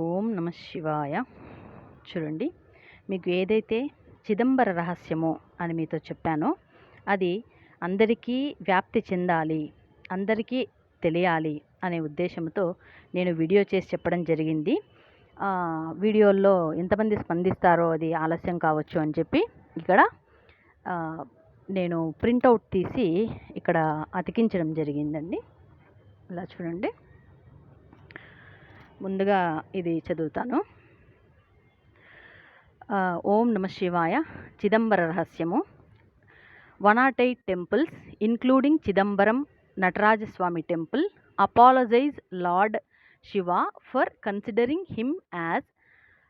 ఓం నమ శివాయ. చూడండి మీకు ఏదైతే చిదంబర రహస్యమో అని మీతో చెప్పానో అది అందరికీ వ్యాప్తి చెందాలి అందరికీ తెలియాలి అనే ఉద్దేశంతో నేను వీడియో చేసి చెప్పడం జరిగింది. వీడియోల్లో ఎంతమంది స్పందిస్తారో అది ఆలస్యం కావచ్చు అని చెప్పి ఇక్కడ నేను ప్రింటౌట్ తీసి ఇక్కడ అతికించడం జరిగిందండి. ఇలా చూడండి. ముందుగా ఇది చదువుతాను. ఓం నమ శివాయ. చిదంబర రహస్యము. One nought eight temples including Chidambaram Natarajaswami temple apologise Lord Shiva for considering him as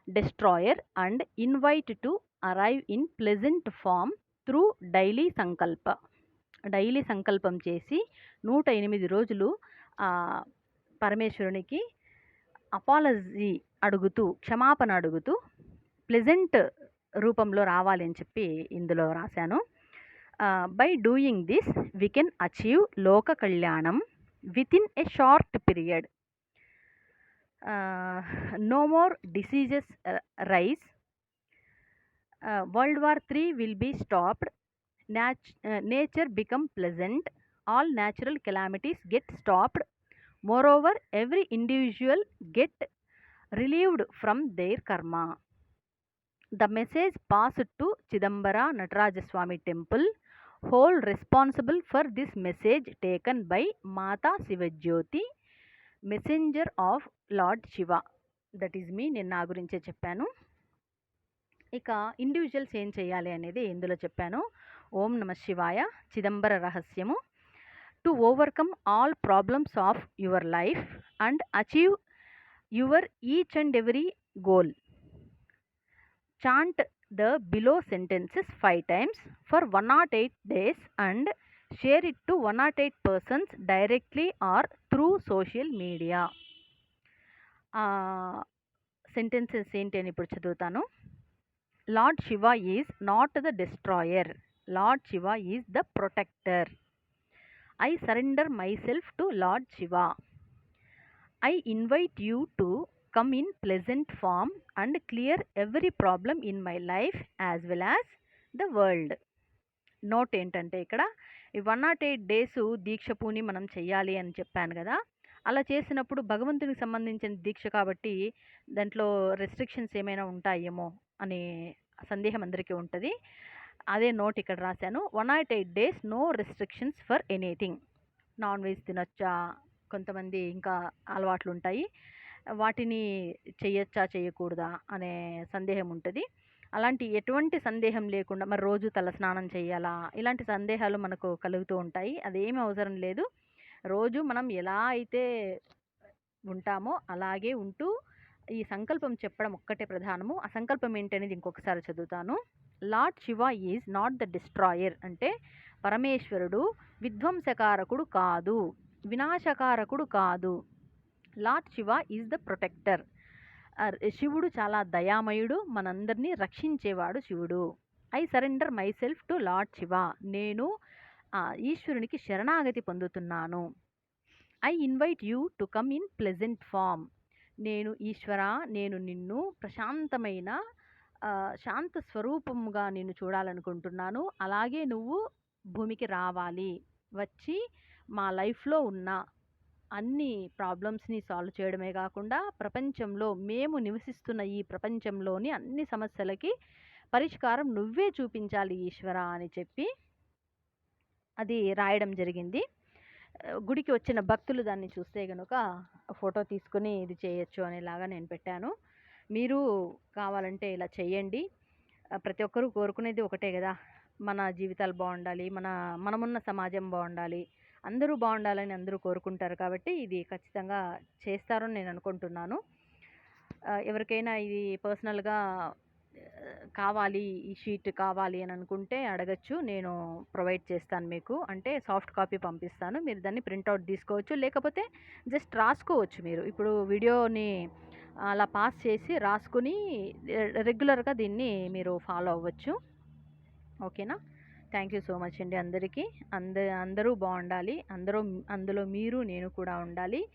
destroyer and invite to arrive in pleasant form through daily sankalpa. Daily సంకల్పం చేసి నూట ఎనిమిది రోజులు పరమేశ్వరునికి అపాలజీ అడుగుతూ క్షమాపణ అడుగుతూ ప్లెజెంట్ రూపంలో రావాలి అని చెప్పి ఇందులో రాశాను. By doing this we can achieve loka kalyanam with in a short period. No more diseases rise world war three will be stopped. Nature become pleasant. All natural calamities get stopped. Moreover every individual get relieved from their karma the message passed to Chidambara Natarajaswami temple hold responsible for this message taken by Mata Shivajyothi messenger of Lord Shiva that is me నేను నా గురించే చెప్పాను. ఇక individuals ఏం చేయాలి అనేది ఇందులో చెప్పాను. ఓం నమ శివాయ. చిదంబర రహస్యము. To overcome all problems of your life and achieve your each and every goal chant the below sentences five times for one nought eight days and share it to one nought eight persons directly or through social media sentences ఏంటి అని ఇప్పుడు చదువుతాను. Lord Shiva is not the destroyer Lord Shiva is the protector I surrender myself to Lord Shiva I invite you to come in pleasant form and clear every problem in my life as well as the world note ఏంటంటే ఇక్కడ ఈ one not eight days దీక్ష పూని మనం చెయ్యాలి అని చెప్పాను కదా. అలా చేసినప్పుడు భగవంతునికి సంబంధించిన దీక్ష కాబట్టి దాంట్లో రెస్ట్రిక్షన్స్ ఏమైనా ఉంటాయేమో అనే సందేహం అందరికీ ఉంటుంది. అదే నోట్ ఇక్కడ రాశాను. One nought eight days no restrictions for anything. Non veg తినొచ్చా? కొంతమంది ఇంకా అలవాట్లు ఉంటాయి. వాటిని చేయొచ్చా చేయకూడదా అనే సందేహం ఉంటుంది. అలాంటి ఎటువంటి సందేహం లేకుండా మరి రోజు తల స్నానం చేయాలా ఇలాంటి సందేహాలు మనకు కలుగుతూ ఉంటాయి. అదేమి అవసరం లేదు. రోజు మనం ఎలా అయితే ఉంటామో అలాగే ఉంటూ ఈ సంకల్పం చెప్పడం ఒక్కటే ప్రధానము. ఆ సంకల్పం ఏంటనేది ఇంకొకసారి చదువుతాను. Lord Shiva is not the destroyer. అంటే పరమేశ్వరుడు విధ్వంసకారకుడు కాదు వినాశకారకుడు కాదు. Lord Shiva is the protector. శివుడు చాలా దయామయుడు మనందరినీ రక్షించేవాడు శివుడు. I surrender myself to Lord Shiva. నేను ఈశ్వరునికి శరణాగతి పొందుతున్నాను. I invite you to come in pleasant form. నేను ఈశ్వర నేను నిన్ను ప్రశాంతమైన శాంత స్వరూపముగా నేను చూడాలనుకుంటున్నాను. అలాగే నువ్వు భూమికి రావాలి. వచ్చి మా లైఫ్లో ఉన్న అన్ని ప్రాబ్లమ్స్ని సాల్వ్ చేయడమే కాకుండా ప్రపంచంలో మేము నివసిస్తున్న ఈ ప్రపంచంలోని అన్ని సమస్యలకి పరిష్కారం నువ్వే చూపించాలి ఈశ్వర అని చెప్పి అది రాయడం జరిగింది. గుడికి వచ్చిన భక్తులు దాన్ని చూస్తే కనుక ఫోటో తీసుకుని ఇది చేయొచ్చు అనేలాగా నేను పెట్టాను. మీరు కావాలంటే ఇలా చేయండి. ప్రతి ఒక్కరూ కోరుకునేది ఒకటే కదా. మన జీవితాలు బాగుండాలి మన మనమున్న సమాజం బాగుండాలి అందరూ బాగుండాలని అందరూ కోరుకుంటారు కాబట్టి ఇది ఖచ్చితంగా చేస్తారని నేను అనుకుంటున్నాను. ఎవరికైనా ఇది పర్సనల్గా కావాలి ఈ షీట్ కావాలి అని అనుకుంటే అడగచ్చు. నేను ప్రొవైడ్ చేస్తాను మీకు. అంటే సాఫ్ట్ కాపీ పంపిస్తాను. మీరు దాన్ని ప్రింట్అవుట్ తీసుకోవచ్చు. లేకపోతే జస్ట్ రాసుకోవచ్చు మీరు. ఇప్పుడు వీడియోని అలా పాస్ చేసి రాసుకుని రెగ్యులర్గా దీన్ని మీరు ఫాలో అవ్వచ్చు. ఓకేనా? థ్యాంక్ యూ సో మచ్ అండి అందరికీ. అంద అందరూ బాగుండాలి. అందరూ అందులో మీరు నేను కూడా ఉండాలి.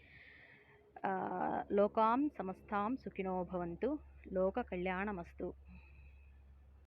లోకాం సమస్తాం సుఖినో భవంతు. లోక కళ్యాణమస్తు.